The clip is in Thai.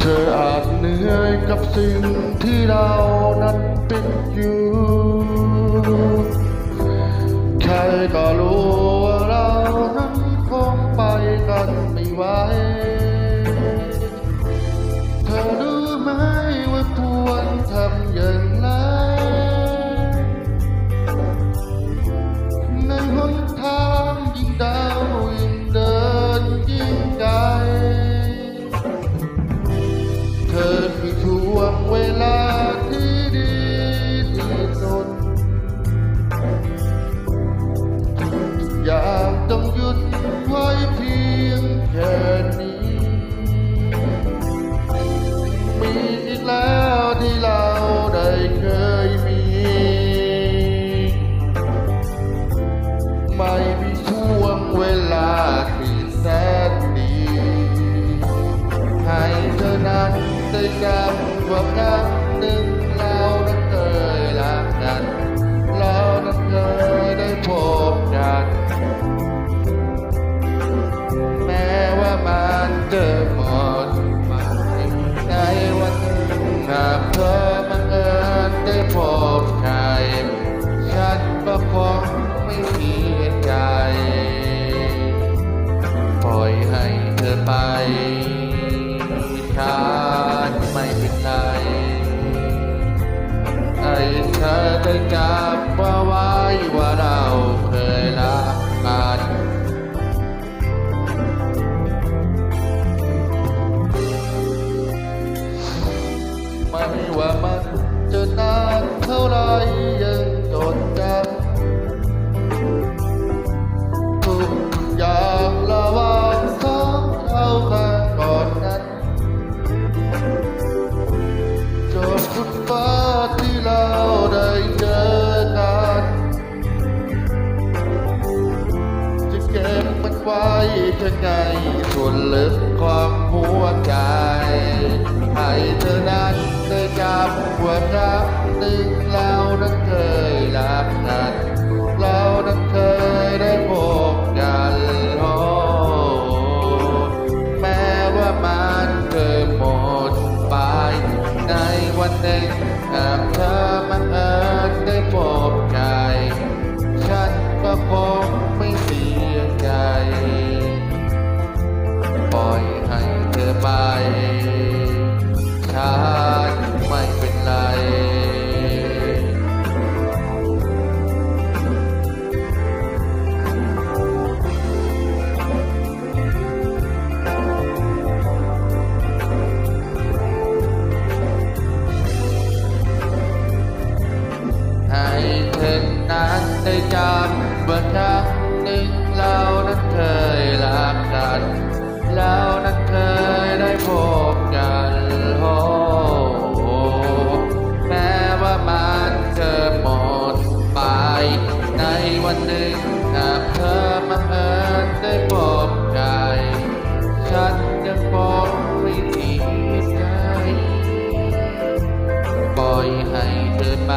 เธออาจเหนื่อยกับสิ่งที่เรานั้นเป็นอยู่ใครก็รู้ว่าเรานั้นคงไปกันไม่ไหว ไม่มีช่วงเวลาที่แสนดีให้เธอนั้นได้จำว่าครั้งหนึ่งเรานั้นเคยรักกันเรานั้นเคยได้พบกัน แม้ว่ามันจะหมด ไปฉันไม่เป็นไรไอ้เธอได้จำว่าวว่า เพื่อไงส่วนลึกของหัวใจ ให้เธอนั้นได้จำว่าครั้งหนึ่งเรานั้นเคยรักกันเรานั้นเคยได้พบกันโอ้แม้ว่ามันเคยหมดไปในวันหนึ่งหาก ว่าครั้งหนึ่งเรานั้นเคยรักกันเรานั้นเคยได้พบกันโอ้แม้ว่ามันจะหมดไป ในวันหนึ่งหากเธอมาเอิญได้พบใครฉันยังคงไม่เสียใจปล่อยให้เธอไป